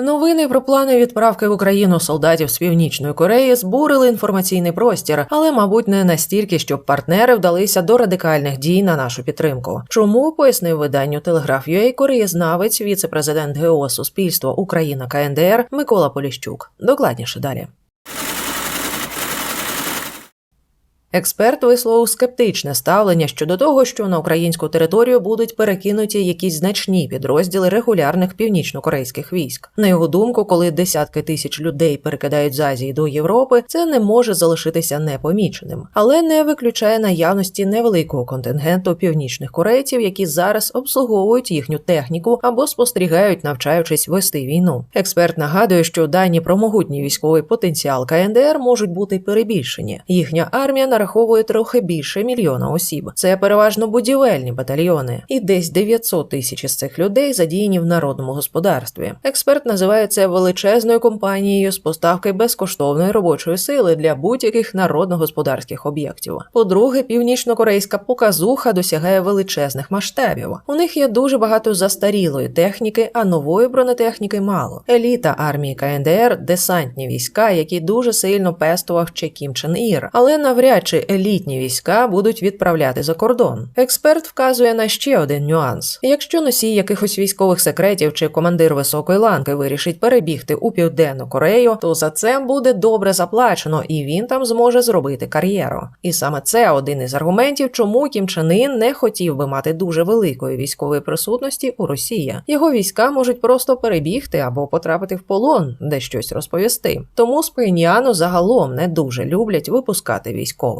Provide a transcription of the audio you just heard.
Новини про плани відправки в Україну солдатів з північної Кореї збурили інформаційний простір, але, мабуть, не настільки, щоб партнери вдалися до радикальних дій на нашу підтримку. Чому пояснив виданню Telegraph.ua кореєзнавець, віце-президент ГО Суспільство Україна КНДР Микола Поліщук. Докладніше далі. Експерт висловив скептичне ставлення щодо того, що на українську територію будуть перекинуті якісь значні підрозділи регулярних північнокорейських військ. На його думку, коли десятки тисяч людей перекидають з Азії до Європи, це не може залишитися непоміченим, але не виключає наявності невеликого контингенту північних корейців, які зараз обслуговують їхню техніку або спостерігають, навчаючись вести війну. Експерт нагадує, що дані про могутній військовий потенціал КНДР можуть бути перебільшені. Їхня армія нараховує трохи більше мільйона осіб. Це переважно будівельні батальйони, і десь 900 тисяч із цих людей задіяні в народному господарстві. Експерт називає це величезною компанією з поставки безкоштовної робочої сили для будь-яких народно-господарських об'єктів. По-друге, північно-корейська показуха досягає величезних масштабів. У них є дуже багато застарілої техніки, а нової бронетехніки мало. Еліта армії КНДР десантні війська, які дуже сильно пестував ще Кім Чен Ір, але навряд чи елітні війська будуть відправляти за кордон. Експерт вказує на ще один нюанс: якщо носій якихось військових секретів чи командир високої ланки вирішить перебігти у південну Корею, то за це буде добре заплачено, і він там зможе зробити кар'єру. І саме це один із аргументів, чому Кім Чен Ін не хотів би мати дуже великої військової присутності у Росії. Його війська можуть просто перебігти або потрапити в полон, де щось розповісти. Тому з загалом не дуже люблять випускати військових.